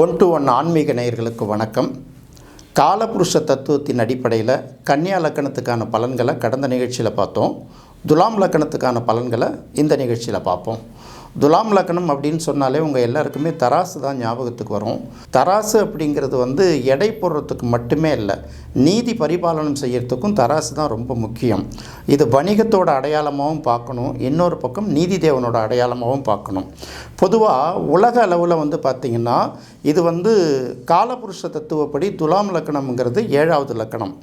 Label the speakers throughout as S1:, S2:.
S1: One to one ஆன்மீக நேயர்களுக்கு வணக்கம். காலபுருஷ தத்துவத்தின் அடிப்படையில் கன்னியா லக்கணத்துக்கான பலன்களை கடந்த நிகழ்ச்சியில் பார்த்தோம். துலாம் லக்கணத்துக்கான பலன்களை இந்த நிகழ்ச்சியில் பார்ப்போம். துலாம் லக்னம் அப்படின்னு சொன்னாலே உங்கள் எல்லாருக்குமே தராசு தான் ஞாபகத்துக்கு வரும். தராசு அப்படிங்கிறது வந்து எடை போடுறதுக்கு மட்டுமே இல்லை நீதி பரிபாலனம் செய்யறதுக்கும் தராசு தான் ரொம்ப முக்கியம். இது வணிகத்தோட அடையாளமாகவும் பார்க்கணும் இன்னொரு பக்கம் நீதி தேவனோட அடையாளமாகவும் பார்க்கணும். பொதுவாக உலக அளவில் வந்து பார்த்திங்கன்னா இது வந்து காலபுருஷ தத்துவப்படி துலாம் லக்கணம்ங்கிறது ஏழாவது லக்கணம்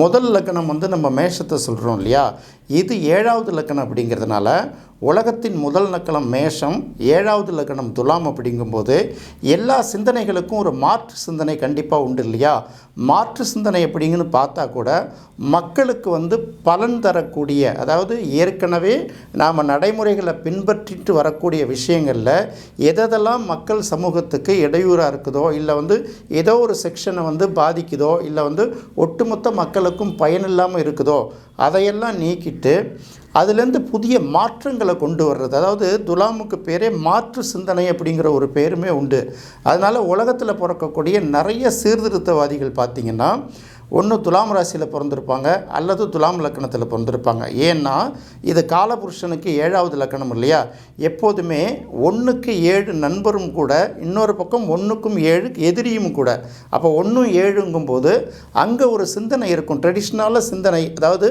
S1: முதல் லக்கணம் வந்து நம்ம மேஷத்தை சொல்கிறோம் இல்லையா? இது ஏழாவது லக்கணம் அப்படிங்கிறதுனால உலகத்தின் முதல் நக்கலம் மேஷம் ஏழாவது லக்கணம் துலாம் அப்படிங்கும்போது எல்லா சிந்தனைகளுக்கும் ஒரு மாற்று சிந்தனை கண்டிப்பாக உண்டு இல்லையா? மாற்று சிந்தனை எப்படிங்கன்னு பார்த்தா கூட மக்களுக்கு வந்து பலன் தரக்கூடிய அதாவது ஏற்கனவே நாம் நடைமுறைகளை பின்பற்றிட்டு வரக்கூடிய விஷயங்களில் எதெல்லாம் மக்கள் சமூகத்துக்கு இடையூறாக இருக்குதோ இல்லை வந்து ஏதோ ஒரு செக்ஷனை வந்து பாதிக்குதோ இல்லை வந்து ஒட்டுமொத்த மக்களுக்கும் பயனில்லாமல் இருக்குதோ அதையெல்லாம் நீக்கிட்டு அதுலேருந்து புதிய மாற்றங்களை கொண்டு வர்றது. அதாவது துலாமுக்கு பேரே மாற்று சிந்தனை அப்படிங்கிற ஒரு பேருமே உண்டு. அதனால் உலகத்தில் பிறக்கக்கூடிய நிறைய சீர்திருத்தவாதிகள் பார்த்திங்கன்னா ஒன்று துலாம் ராசியில் பிறந்திருப்பாங்க அல்லது துலாம் லக்கணத்தில் பிறந்திருப்பாங்க. ஏன்னா இது காலபுருஷனுக்கு ஏழாவது லக்கணம் இல்லையா? எப்போதுமே ஒன்றுக்கு ஏழு நண்பரும் கூட இன்னொரு பக்கம் ஒன்றுக்கும் ஏழு எதிரியும் கூட. அப்போ ஒன்றும் ஏழுங்கும்போது அங்கே ஒரு சிந்தனை இருக்கும். ட்ரெடிஷ்னலாக சிந்தனை அதாவது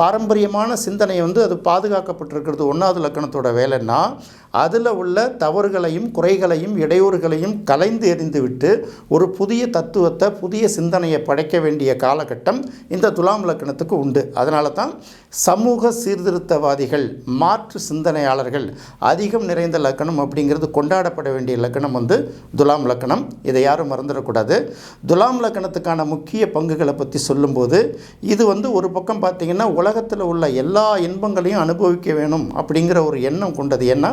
S1: பாரம்பரியமான சிந்தனை வந்து அது பாதுகாக்கப்பட்டிருக்கிறது ஒன்றாவது லக்கணத்தோட வேலைன்னா அதில் உள்ள தவறுகளையும் குறைகளையும் இடையூறுகளையும் கலைந்து எறிந்துவிட்டு ஒரு புதிய தத்துவத்தை புதிய சிந்தனையை படைக்க வேண்டிய காலகட்டம் இந்த துலாம் லக்கணத்துக்கு உண்டு. அதனால தான் சமூக சீர்திருத்தவாதிகள் மாற்று சிந்தனையாளர்கள் அதிகம் நிறைந்த லக்கணம் அப்படிங்கிறது கொண்டாடப்பட வேண்டிய லக்கணம் வந்து துலாம் லக்கணம் இதை யாரும் மறந்துடக்கூடாது. துலாம் லக்கணத்துக்கான முக்கிய பங்குகளை பற்றி சொல்லும்போது இது வந்து ஒரு பக்கம் பார்த்திங்கன்னா உலகத்தில் உள்ள எல்லா இன்பங்களையும் அனுபவிக்க வேணும் அப்படிங்கிற ஒரு எண்ணம் கொண்டது. ஏன்னா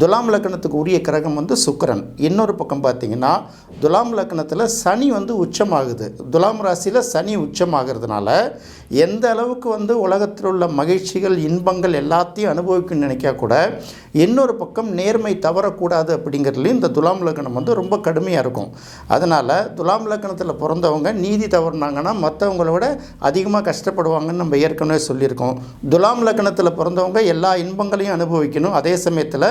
S1: துலாம் லக்னத்துக்கு உரிய கிரகம் வந்து சுக்கரன். இன்னொரு பக்கம் பார்த்தீங்கன்னா துலாம் லக்கணத்தில் சனி வந்து உச்சமாகுது. துலாம் ராசியில் சனி உச்சமாகிறதுனால எந்த அளவுக்கு வந்து உலகத்தில் உள்ள மகிழ்ச்சிகள் இன்பங்கள் எல்லாத்தையும் அனுபவிக்கணும்னு நினைக்கா கூட இன்னொரு பக்கம் நேர்மை தவறக்கூடாது அப்படிங்கிறதுலையும் இந்த துலாம் லக்னம் வந்து ரொம்ப கடுமையாக இருக்கும். அதனால் துலாம் லக்கணத்தில் பிறந்தவங்க நீதி தவறுனாங்கன்னா மற்றவங்கள விட அதிகமாக கஷ்டப்படுவாங்கன்னு நம்ம ஏற்கனவே சொல்லியிருக்கோம். துலாம் லக்னத்தில் பிறந்தவங்க எல்லா இன்பங்களையும் அனுபவிக்கணும். அதே சமயத்தில்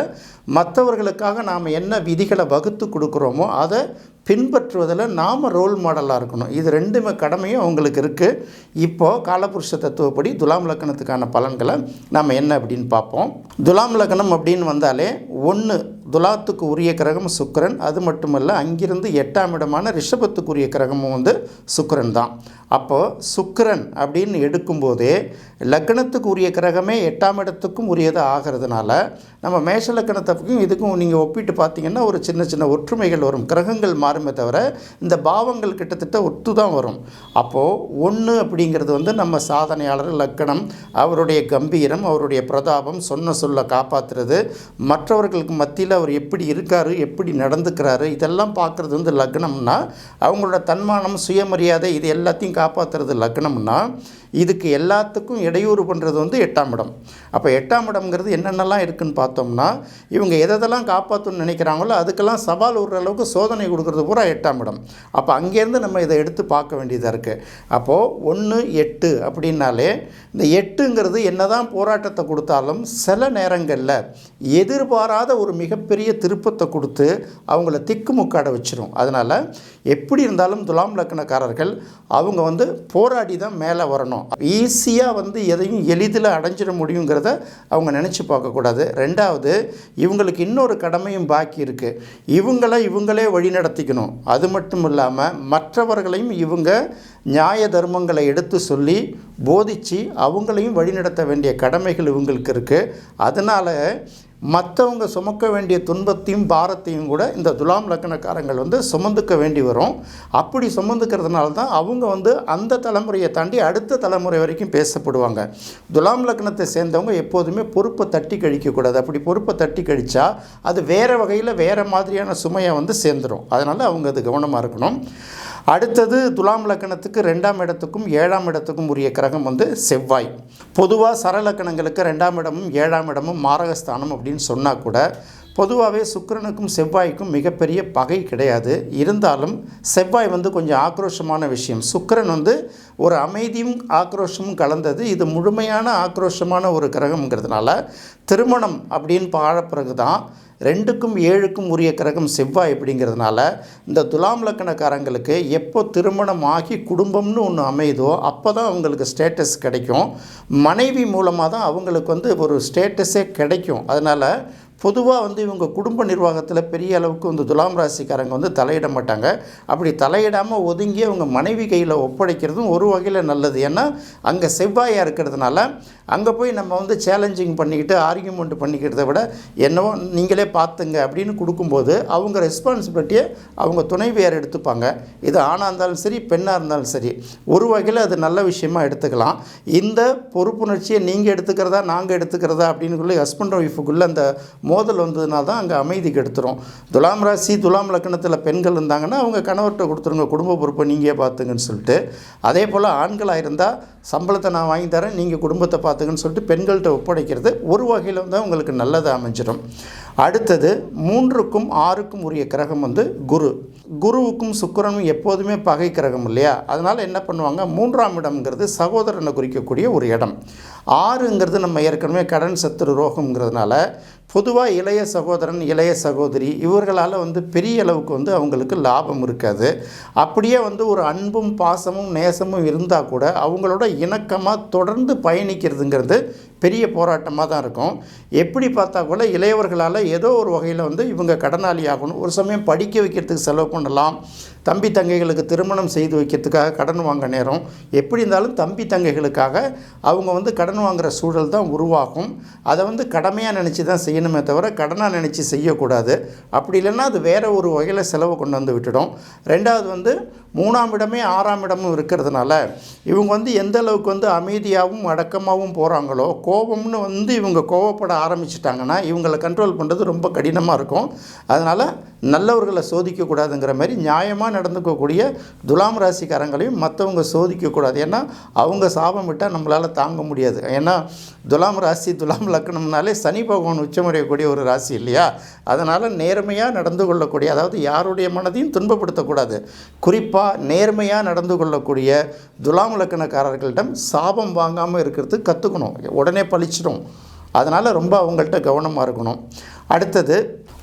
S1: மற்றவர்களுக்காக நாம் என்ன விதிகளை வகுத்து கொடுக்குறோமோ அதை பின்பற்றுவதில் நாம் ரோல் மாடலாக இருக்கணும். இது ரெண்டுமே கடமையும் அவங்களுக்கு இருக்குது இப்போது காலபுருஷ தத்துவப்படி துலாம் லக்கணத்துக்கான பலன்களை நாம் என்ன அப்படின்னு பார்ப்போம். துலாம் லக்கணம் அப்படின்னு வந்தாலே ஒன்று துலாத்துக்கு உரிய கிரகம் சுக்கரன். அது மட்டுமல்ல அங்கிருந்து எட்டாம் இடமான ரிஷபத்துக்குரிய கிரகமும் வந்து சுக்கரன் தான். அப்போது சுக்கரன் அப்படின்னு எடுக்கும்போதே லக்னத்துக்கு உரிய கிரகமே எட்டாம் இடத்துக்கும் உரியதாக ஆகிறதுனால நம்ம மேஷ லக்கணத்துக்கும் இதுக்கும் நீங்கள் ஒப்பிட்டு பார்த்தீங்கன்னா ஒரு சின்ன சின்ன ஒற்றுமைகள் வரும். கிரகங்கள் மாறுமே தவிர இந்த பாவங்கள் கிட்டத்தட்ட ஒத்து தான் வரும். அப்போது ஒன்று அப்படிங்கிறது வந்து நம்ம சாதனையாளர் லக்கணம் அவருடைய கம்பீரம் அவருடைய பிரதாபம் சொன்ன சொல்ல காப்பாற்றுறது மற்றவர்களுக்கு மத்தியில் அவர் எப்படி இருக்கார் எப்படி நடந்துக்கிறாரு இதெல்லாம் பார்க்குறது வந்து லக்னம்னா அவங்களோட தன்மானம் சுயமரியாதை இது எல்லாத்தையும் காப்பாற்றுறது லக்னம்னா இதுக்கு எல்லாத்துக்கும் இடையூறு பண்ணுறது வந்து எட்டாம் இடம். அப்போ எட்டாம் இடம்ங்கிறது என்னென்னலாம் இருக்குதுன்னு பார்த்தோம்னா இவங்க எதெல்லாம் காப்பாற்றணும்னு நினைக்கிறாங்களோ அதுக்கெல்லாம் சவால் விடுற அளவுக்கு சோதனை கொடுக்குறது பூரா எட்டாம் இடம். அப்போ அங்கேருந்து நம்ம இதை எடுத்து பார்க்க வேண்டியதாக இருக்குது அப்போது ஒன்று எட்டு அப்படின்னாலே இந்த எட்டுங்கிறது என்னதான் போராட்டத்தை கொடுத்தாலும் சில நேரங்களில் எதிர்பாராத ஒரு மிகப்பெரிய திருப்பத்தை கொடுத்து அவங்கள திக்குமுக்காட வச்சிடும் அதனால் எப்படி இருந்தாலும் துலாம் லக்னக்காரர்கள் அவங்க வந்து போராடி தான் மேலே வரணும். ஈஸியாக வந்து எதையும் எளிதில் அடைஞ்சிட முடியுங்கிறத அவங்க நினச்சி பார்க்கக்கூடாது. ரெண்டாவது இவங்களுக்கு இன்னொரு கடமையும் பாக்கி இருக்குது இவங்கள இவங்களே வழி நடத்திக்கணும். அது மட்டும் இல்லாமல் மற்றவர்களையும் இவங்க நியாய தர்மங்களை எடுத்து சொல்லி போதித்து அவங்களையும் வழிநடத்த வேண்டிய கடமைகள் இவங்களுக்கு இருக்குது அதனால் மற்றவங்க சுமக்க வேண்டிய துன்பத்தையும் பாரத்தையும் கூட இந்த துலாம் லக்கணக்காரங்கள் வந்து சுமந்துக்க வேண்டி வரும். அப்படி சுமந்துக்கிறதுனால தான் அவங்க வந்து அந்த தலைமுறையை தாண்டி அடுத்த தலைமுறை வரைக்கும் பேசப்படுவாங்க. துலாம் லக்னத்தை சேர்ந்தவங்க எப்போதுமே பொறுப்பை தட்டி கழிக்கக்கூடாது. அப்படி பொறுப்பை தட்டி கழிச்சா அது வேறு வகையில் வேறு மாதிரியான சுமையை வந்து சேர்ந்துடும் அதனால் அவங்க அது கவனமாக இருக்கணும். அடுத்தது துலாம் லக்கணத்துக்கு ரெண்டாம் இடத்துக்கும் ஏழாம் இடத்துக்கும் உரிய கிரகம் வந்து செவ்வாய். பொதுவாக சரலக்கணங்களுக்கு ரெண்டாம் இடமும் ஏழாம் இடமும் மாரகஸ்தானம் அப்படின்னு சொன்னால் கூட பொதுவாகவே சுக்கிரனுக்கும் செவ்வாய்க்கும் மிகப்பெரிய பகை கிடையாது. இருந்தாலும் செவ்வாய் வந்து கொஞ்சம் ஆக்ரோஷமான விஷயம். சுக்கிரன் வந்து ஒரு அமைதியும் ஆக்ரோஷமும் கலந்தது. இது முழுமையான ஆக்ரோஷமான ஒரு கிரகம்ங்கிறதுனால திருமணம் அப்படின்னு பாழ பிறகு தான் ரெண்டுக்கும் ஏழுக்கும் உரிய கிரகம் செவ்வாய் அப்படிங்கிறதுனால இந்த துலாம் லக்கணக்காரங்களுக்கு எப்போ திருமணம் ஆகி குடும்பம்னு ஒன்று அமையுதோ அப்போ தான் அவங்களுக்கு ஸ்டேட்டஸ் கிடைக்கும். மனைவி மூலமாக தான் அவங்களுக்கு வந்து ஒரு ஸ்டேட்டஸே கிடைக்கும். அதனால் பொதுவாக வந்து இவங்க குடும்ப நிர்வாகத்தில் பெரிய அளவுக்கு வந்து துலாம் ராசிக்காரங்க வந்து தலையிட மாட்டாங்க. அப்படி தலையிடாமல் ஒதுங்கி அவங்க மனைவி கையில் ஒப்படைக்கிறதும் ஒரு வகையில் நல்லது. ஏன்னா அங்கே செவ்வாயாக இருக்கிறதுனால அங்கே போய் நம்ம வந்து சேலஞ்சிங் பண்ணிக்கிட்டு ஆர்கியூமெண்ட் பண்ணிக்கிறத விட என்னவோ நீங்களே பார்த்துங்க அப்படின்னு கொடுக்கும்போது அவங்க ரெஸ்பான்சிபிலிட்டியை அவங்க துணைவியார் எடுத்துப்பாங்க. இது ஆணாக இருந்தாலும் சரி பெண்ணாக இருந்தாலும் சரி. ஒரு வகையில் அது நல்ல விஷயமா எடுத்துக்கலாம். இந்த பொறுப்புணர்ச்சியை நீங்கள் எடுத்துக்கிறதா நாங்கள் எடுத்துக்கிறதா அப்படின்னு சொல்லி ஹஸ்பண்ட் ஒய்ஃபுக்குள்ளே அந்த மோதல் வந்ததுனா தான் அங்கே அமைதி கெடுத்துரும். துலாம் ராசி துலாம் லக்கணத்தில் பெண்கள் இருந்தாங்கன்னா அவங்க கணவர்கிட்ட கொடுத்துருங்க குடும்ப பொறுப்பை நீங்கள் பார்த்துங்கன்னு சொல்லிட்டு. அதே போல் ஆண்களாக இருந்தால் சம்பளத்தை நான் வாங்கி தரேன் நீங்கள் குடும்பத்தை பார்த்துக்கன்னு சொல்லிட்டு பெண்கள்கிட்ட ஒப்படைக்கிறது ஒரு வகையில் வந்து உங்களுக்கு நல்லதாக அமைஞ்சிடும். அடுத்தது மூன்றுக்கும் ஆறுக்கும் உரிய கிரகம் வந்து குரு. குருவுக்கும் சுக்கரனும் எப்போதுமே பகை கிரகம் இல்லையா? அதனால் என்ன பண்ணுவாங்க? மூன்றாம் இடம்ங்கிறது சகோதரனை குறிக்கக்கூடிய ஒரு இடம். ஆறுங்கிறது நம்ம ஏற்கனவே கடன் சத்துரு ரோகம்ங்கிறதுனால பொதுவாக இளைய சகோதரன் இளைய சகோதரி இவர்களால் வந்து பெரிய அளவுக்கு வந்து அவங்களுக்கு லாபம் இருக்காது. அப்படியே வந்து ஒரு அன்பும் பாசமும் நேசமும் இருந்தால் கூட அவங்களோட இணக்கமாக தொடர்ந்து பயணிக்கிறதுங்கிறது பெரிய போராட்டமாக தான் இருக்கும். எப்படி பார்த்தா கூட இளையவர்களால் ஏதோ ஒரு வகையில் வந்து இவங்க கடனாளி ஆகணும் ஒரு சமயம் படிக்க வைக்கிறதுக்கு செலவு பண்ணலாம் தம்பி தங்கைகளுக்கு திருமணம் செய்து வைக்கிறதுக்காக கடன் வாங்க நேரம். எப்படி இருந்தாலும் தம்பி தங்கைகளுக்காக அவங்க வந்து கடன் வாங்குகிற சூழல் தான் உருவாகும். அதை வந்து கடமையாக நினச்சி தான் செய்யணுமே தவிர கடனாக நினச்சி செய்யக்கூடாது. அப்படி இல்லைன்னா அது வேறு ஒரு வகையில் செலவு கொண்டு வந்து விட்டுடும். ரெண்டாவது வந்து மூணாம் இடமே ஆறாம் இடமும் இருக்கிறதுனால இவங்க வந்து எந்த அளவுக்கு வந்து அமைதியாகவும் அடக்கமாகவும் போகிறாங்களோ கோபம்னு வந்து இவங்க கோவப்பட ஆரம்பிச்சிட்டாங்கன்னா இவங்களை கண்ட்ரோல் பண்ணுறது ரொம்ப கடினமாக இருக்கும். அதனால் நல்லவர்களை சோதிக்கக்கூடாதுங்கிற மாதிரி நியாயமாக நடந்துக்கக்கூடிய துலாம் ராசிக்காரங்களையும் மற்றவங்க சோதிக்கக்கூடாது. ஏன்னா அவங்க சாபம் விட்டால் நம்மளால் தாங்க முடியாது. ஏன்னா துலாம் ராசி துலாம் லக்னம்னாலே சனி பகவான் உச்சமடையக்கூடிய ஒரு ராசி இல்லையா? அதனால் நேர்மையாக நடந்து கொள்ளக்கூடிய அதாவது யாருடைய மனதையும் துன்பப்படுத்தக்கூடாது. குறிப்பாக நேர்மையாக நடந்து கொள்ளக்கூடிய துலாம் லக்னக்காரர்களிடம் சாபம் வாங்காமல் இருக்கிறது கற்றுக்கணும் உடனே பழிச்சிடும். அதனால் ரொம்ப அவங்கள்ட்ட கவனமாக இருக்கணும். அடுத்தது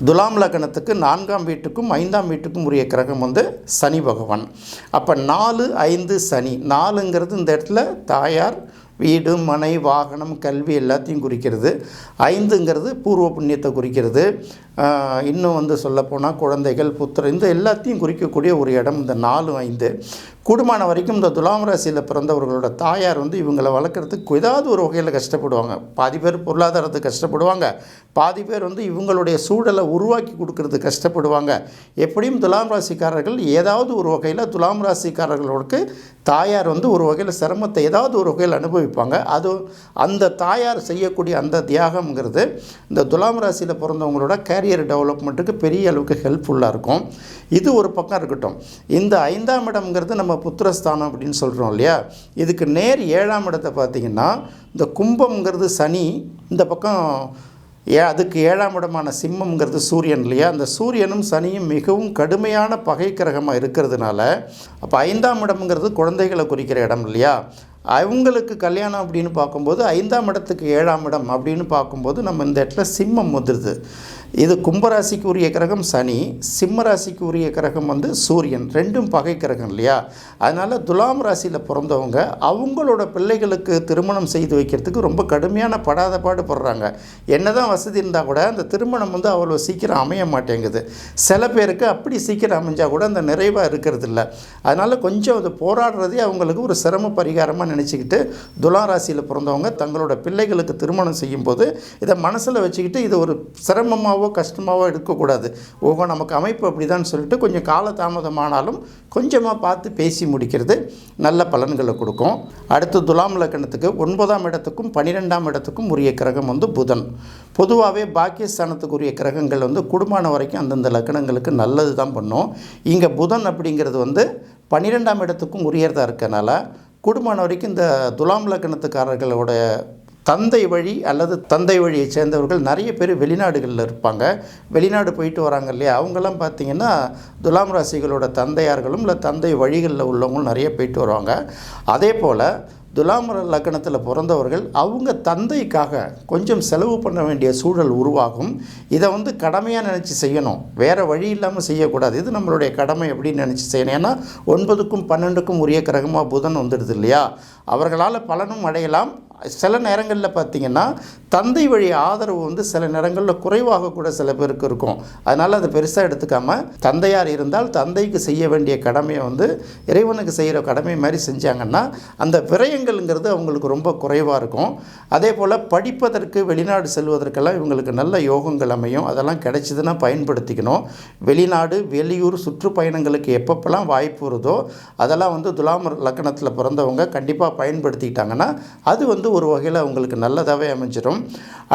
S1: துலாம் லக்னத்துக்கு நான்காம் வீட்டுக்கும் ஐந்தாம் வீட்டுக்கும் உரிய கிரகம் வந்து சனி பகவான். அப்போ நாலு ஐந்து சனி. நாலுங்கிறது இந்த இடத்துல தாயார் வீடு மனை வாகனம் கல்வி எல்லாத்தையும் குறிக்கிறது. ஐந்துங்கிறது பூர்வ புண்ணியத்தை குறிக்கிறது. இன்னும் வந்து சொல்லப்போனால் குழந்தைகள் புத்திர இந்த எல்லாத்தையும் குறிக்கக்கூடிய ஒரு இடம் இந்த நாலு ஐந்து. கூடுமான வரைக்கும் இந்த துலாம் ராசியில் பிறந்தவர்களோட தாயார் வந்து இவங்களை வளர்க்குறதுக்கு ஏதாவது ஒரு வகையில் கஷ்டப்படுவாங்க. பாதி பேர் பொருளாதாரத்துக்கு கஷ்டப்படுவாங்க. பாதி பேர் வந்து இவங்களுடைய சூழலை உருவாக்கி கொடுக்கறது கஷ்டப்படுவாங்க. எப்படியும் துலாம் ராசிக்காரர்கள் ஏதாவது ஒரு வகையில் துலாம் ராசிக்காரர்களுக்கு தாயார் வந்து ஒரு வகையில் சிரமத்தை ஏதாவது ஒரு வகையில் அனுபவிப்பாங்க. அது அந்த தாயார் செய்யக்கூடிய அந்த தியாகம்ங்கிறது இந்த துலாம் ராசியில் பிறந்தவங்களோட கேரியர் டெவலப்மெண்ட்டுக்கு பெரிய அளவுக்கு ஹெல்ப்ஃபுல்லாக இருக்கும். இது ஒரு பக்கம் இருக்கட்டும். இந்த ஐந்தாம் இடம்ங்கிறது நம்ம புத்திரஸ்தானம் அப்படின்னு சொல்கிறோம் இல்லையா? இதுக்கு நேர் ஏழாம் இடத்தை பார்த்திங்கன்னா இந்த கும்பம்ங்கிறது சனி இந்த பக்கம் ஏ அதுக்கு ஏழாம் இடமான சிம்மம்ங்கிறது சூரியன் இல்லையா? அந்த சூரியனும் சனியும் மிகவும் கடுமையான பகை கிரகமாக இருக்கிறதுனால அப்போ ஐந்தாம் இடம்ங்கிறது குழந்தைகளை குறிக்கிற இடம் இல்லையா? அவங்களுக்கு கல்யாணம் அப்படின்னு பார்க்கும்போது ஐந்தாம் இடத்துக்கு ஏழாம் இடம் அப்படின்னு பார்க்கும்போது நம்ம இந்த இடத்துல சிம்மம் வந்துடுது இது கும்பராசிக்கு உரிய கிரகம் சனி சிம்ம ராசிக்கு உரிய கிரகம் வந்து சூரியன் ரெண்டும் பகை கிரகம் இல்லையா? அதனால் துலாம் ராசியில் பிறந்தவங்க அவங்களோட பிள்ளைகளுக்கு திருமணம் செய்து வைக்கிறதுக்கு ரொம்ப கடுமையான படாத பாடு படுறாங்க. என்ன தான் வசதி இருந்தால் கூட அந்த திருமணம் வந்து அவ்வளோ சீக்கிரம் அமைய மாட்டேங்குது. சில பேருக்கு அப்படி சீக்கிரம் அமைஞ்சால் கூட அந்த நிறைவாக இருக்கிறது இல்லை அதனால் கொஞ்சம் அது போராடுறதே அவங்களுக்கு ஒரு சிரம பரிகாரமாக நினச்சிக்கிட்டு துலா ராசியில் பிறந்தவங்க தங்களோட பிள்ளைகளுக்கு திருமணம் செய்யும்போது இதை மனசில் வச்சுக்கிட்டு இது ஒரு சிரமமாகவோ கஷ்டமாகவோ எடுக்கக்கூடாது ஓகோ நமக்கு அமைப்பு அப்படிதான் சொல்லிட்டு கொஞ்சம் காலதாமதமானாலும் கொஞ்சமாக பார்த்து பேசி முடிக்கிறது நல்ல பலன்களை கொடுக்கும். அடுத்து துலாம் லக்கணத்துக்கு ஒன்பதாம் இடத்துக்கும் பன்னிரெண்டாம் இடத்துக்கும் உரிய கிரகம் வந்து புதன். பொதுவாகவே பாக்கியஸ்தானத்துக்குரிய கிரகங்கள் வந்து குடும்பம் வரைக்கும் அந்தந்த லக்கணங்களுக்கு நல்லது தான் பண்ணும். இங்கே புதன் அப்படிங்கிறது வந்து பன்னிரெண்டாம் இடத்துக்கும் உரியதாக இருக்கனால கூடுமான வரைக்கும் இந்த துலாம் லக்கணத்துக்காரர்களோட தந்தை வழி அல்லது தந்தை வழியை சேர்ந்தவர்கள் நிறைய பேர் வெளிநாடுகளில் இருப்பாங்க. வெளிநாடு போயிட்டு வராங்க இல்லையா? அவங்கெல்லாம் பார்த்தீங்கன்னா துலாம் ராசிகளோட தந்தையார்களும் இல்லை தந்தை வழிகளில் உள்ளவங்களும் நிறைய போயிட்டு வருவாங்க. அதே போல் துலாம் லக்கணத்தில் பிறந்தவர்கள் அவங்க தந்தைக்காக கொஞ்சம் செலவு பண்ண வேண்டிய சூழல் உருவாகும். இதை வந்து கடமையாக நினச்சி செய்யணும். வேறு வழி இல்லாமல் செய்யக்கூடாது. இது நம்மளுடைய கடமை அப்படின்னு நினச்சி செய்யணும். ஏன்னா ஒன்பதுக்கும் பன்னெண்டுக்கும் உரிய கிரகமாக புதன் வந்துடுது இல்லையா? அவர்களால் பலனும் அடையலாம். சில நேரங்களில் பார்த்திங்கன்னா தந்தை வழி ஆதரவு வந்து சில நேரங்களில் குறைவாக கூட சில பேருக்கு இருக்கும். அதனால் அதை பெருசாக எடுத்துக்காமல் தந்தையார் இருந்தால் தந்தைக்கு செய்ய வேண்டிய கடமையை வந்து இறைவனுக்கு செய்கிற கடமை மாதிரி செஞ்சாங்கன்னா அந்த விரயங்கள்ங்கிறது அவங்களுக்கு ரொம்ப குறைவாக இருக்கும். அதே போல் படிப்பதற்கு வெளிநாடு செல்வதற்கெல்லாம் இவங்களுக்கு நல்ல யோகங்கள் அமையும். அதெல்லாம் கிடைச்சிதுன்னா பயன்படுத்திக்கணும். வெளிநாடு வெளியூர் சுற்றுப்பயணங்களுக்கு எப்பப்பெல்லாம் வாய்ப்பு வருதோ அதெல்லாம் வந்து துலாம் லக்கணத்தில் பிறந்தவங்க கண்டிப்பாக பயன்படுத்திக்கிட்டாங்கன்னா அது வந்து ஒரு வகையில் அவங்களுக்கு நல்லதாகவே அமைஞ்சிடும்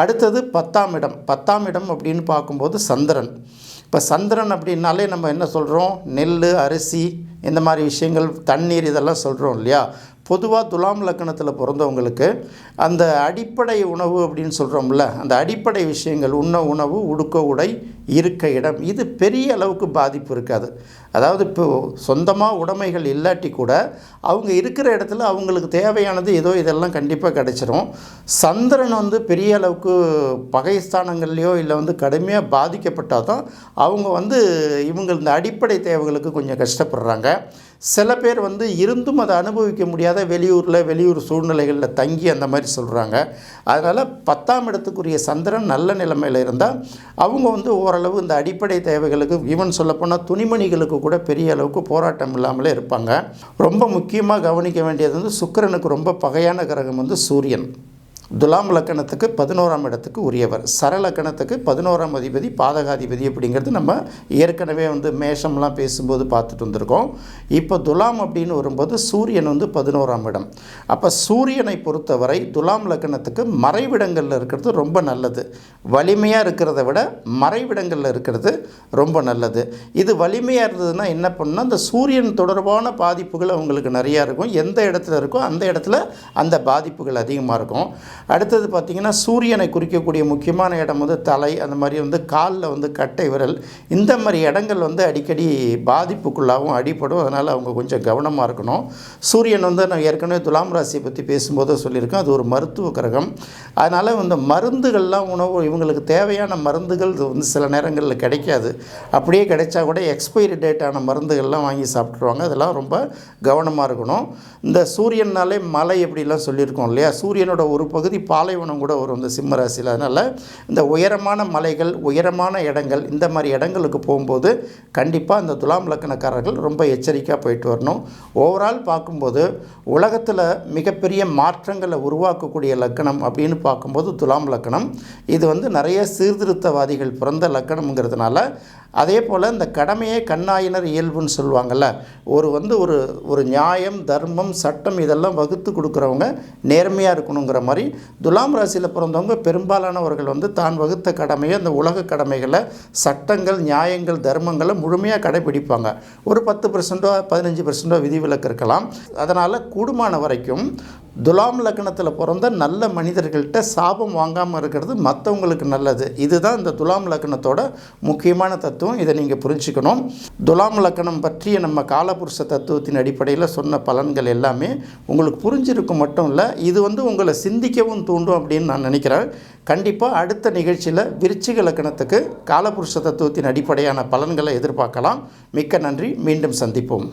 S1: அடுத்தது பத்தாம் இடம். பத்தாம் இடம் அப்படின்னு பார்க்கும்போது சந்திரன். இப்போ சந்திரன் அப்படின்னாலே நம்ம என்ன சொல்கிறோம் நெல் அரிசி இந்த மாதிரி விஷயங்கள் தண்ணீர் இதெல்லாம் சொல்கிறோம் இல்லையா? பொதுவாக துலாம் லக்கணத்தில் பிறந்தவங்களுக்கு அந்த அடிப்படை உணவு அப்படின்னு சொல்கிறோம்ல அந்த அடிப்படை விஷயங்கள் உண்ண உணவு உடுக்க உடை இருக்க இடம் இது பெரிய அளவுக்கு பாதிப்பு இருக்காது. அதாவது இப்போ சொந்தமாக உடைமைகள் இல்லாட்டி கூட அவங்க இருக்கிற இடத்துல அவங்களுக்கு தேவையானது ஏதோ இதெல்லாம் கண்டிப்பாக கிடைச்சிரும். சந்திரன் வந்து பெரிய அளவுக்கு பகை ஸ்தானங்கள்லையோ இல்லை வந்து கடுமையாக பாதிக்கப்பட்டால் தான் அவங்க வந்து இவங்க இந்த அடிப்படை தேவைகளுக்கு கொஞ்சம் கஷ்டப்படுறாங்க. சில பேர் வந்து இருந்தும் அதை அனுபவிக்க முடியாத வெளியூரில் வெளியூர் சூழ்நிலைகளில் தங்கி அந்த மாதிரி சொல்கிறாங்க அதனால் பத்தாம் இடத்துக்குரிய சந்திரன் நல்ல நிலைமையில் இருந்தால் அவங்க வந்து ஓரளவு இந்த அடிப்படை தேவைகளுக்கு ஈவன் சொல்லப்போனால் துணிமணிகளுக்கு கூட பெரிய அளவுக்கு போராட்டம் இல்லாமலே இருப்பாங்க. ரொம்ப முக்கியமாக கவனிக்க வேண்டியது வந்து சுக்கிரனுக்கு ரொம்ப பகையான கிரகம் வந்து சூரியன். துலாம் லக்கணத்துக்கு பதினோராம் இடத்துக்கு உரியவர். சரலக்கணத்துக்கு பதினோராம் அதிபதி பாதகாதிபதி அப்படிங்கிறது நம்ம ஏற்கனவே வந்து மேஷம்லாம் பேசும்போது பார்த்துட்டு வந்திருக்கோம். இப்போ துலாம் அப்படின்னு வரும்போது சூரியன் வந்து பதினோராம் இடம். அப்போ சூரியனை பொறுத்தவரை துலாம் லக்கணத்துக்கு மறைவிடங்களில் இருக்கிறது ரொம்ப நல்லது. வலிமையாக இருக்கிறத விட மறைவிடங்களில் இருக்கிறது ரொம்ப நல்லது. இது வலிமையாக இருந்ததுன்னா என்ன பண்ணால் அந்த சூரியன் தொடர்பான பாதிப்புகள் அவங்களுக்கு நிறையா இருக்கும். எந்த இடத்துல இருக்கோ அந்த இடத்துல அந்த பாதிப்புகள் அதிகமாக இருக்கும். அடுத்தது பார்த்திங்கன்னா சூரியனை குறிக்கக்கூடிய முக்கியமான இடம் வந்து தலை அந்த மாதிரி வந்து காலில் வந்து கட்டை விரல். இந்த மாதிரி இடங்கள் வந்து அடிக்கடி பாதிப்புக்குள்ளாகவும் அடிப்படும் அதனால் அவங்க கொஞ்சம் கவனமாக இருக்கணும். சூரியன் வந்து நான் ஏற்கனவே துலாம் ராசியை பற்றி பேசும்போது சொல்லியிருக்கேன். அது ஒரு மருத்துவ கிரகம். அதனால் இந்த மருந்துகள்லாம் உணவு இவங்களுக்கு தேவையான மருந்துகள் வந்து சில நேரங்களில் கிடைக்காது. அப்படியே கிடைச்சா கூட எக்ஸ்பைரி டேட்டான மருந்துகள்லாம் வாங்கி சாப்பிட்ருவாங்க அதெல்லாம் ரொம்ப கவனமாக இருக்கணும். இந்த சூரியனாலே மலை எப்படிலாம் சொல்லியிருக்கோம் இல்லையா? சூரியனோட ஒரு பகுதி பாலைவனம் கூட வரும் இந்த சிம்ம ராசியில். அதனால் இந்த உயரமான மலைகள் உயரமான இடங்கள் இந்த மாதிரி இடங்களுக்கு போகும்போது கண்டிப்பாக இந்த துலாம் லக்கணக்காரர்கள் ரொம்ப எச்சரிக்கையாக போயிட்டு வரணும். ஓவரால் பார்க்கும்போது உலகத்தில் மிகப்பெரிய மாற்றங்களை உருவாக்கக்கூடிய லக்கணம் அப்படின்னு பார்க்கும்போது துலாம் லக்கணம். இது வந்து நிறைய சீர்திருத்தவாதிகள் பிறந்த லக்கணம்ங்கிறதுனால அதே போல் இந்த கடமையே கண்ணாயினர் இயல்புன்னு சொல்லுவாங்கள்ல ஒரு வந்து ஒரு ஒரு நியாயம் தர்மம் சட்டம் இதெல்லாம் வகுத்து கொடுக்குறவங்க நேர்மையாக இருக்கணுங்கிற மாதிரி துலாம் ராசியில் பிறந்தவங்க பெரும்பாலானவர்கள் வந்து தான் வகுத்த கடமையை அந்த உலக கடமைகளை சட்டங்கள் நியாயங்கள் தர்மங்களை முழுமையாக கடைபிடிப்பாங்க. ஒரு பத்து பர்சன்டோ பதினஞ்சு பர்சன்டோ விதிவிலக்கு இருக்கலாம். அதனால் கூடுமான வரைக்கும் துலாம் லக்னத்தில் பிறந்த நல்ல மனிதர்கள்ட்ட சாபம் வாங்காமல் இருக்கிறது மற்றவங்களுக்கு நல்லது. இதுதான் இந்த துலாம் லக்னத்தோட முக்கியமான தத்துவம். இதை நீங்கள் புரிஞ்சுக்கணும். துலாம் லக்னம் பற்றிய நம்ம காலபுருஷ தத்துவத்தின் அடிப்படையில் சொன்ன பலன்கள் எல்லாமே உங்களுக்கு புரிஞ்சிருக்கும் மட்டும் இல்லை இது வந்து உங்களை சிந்திக்கவும் தூண்டும் அப்படின்னு நான் நினைக்கிறேன். கண்டிப்பாக அடுத்த நிகழ்ச்சியில் விருச்சிக லக்கணத்துக்கு காலபுருஷ தத்துவத்தின் அடிப்படையான பலன்களை எதிர்பார்க்கலாம். மிக்க நன்றி. மீண்டும் சந்திப்போம்.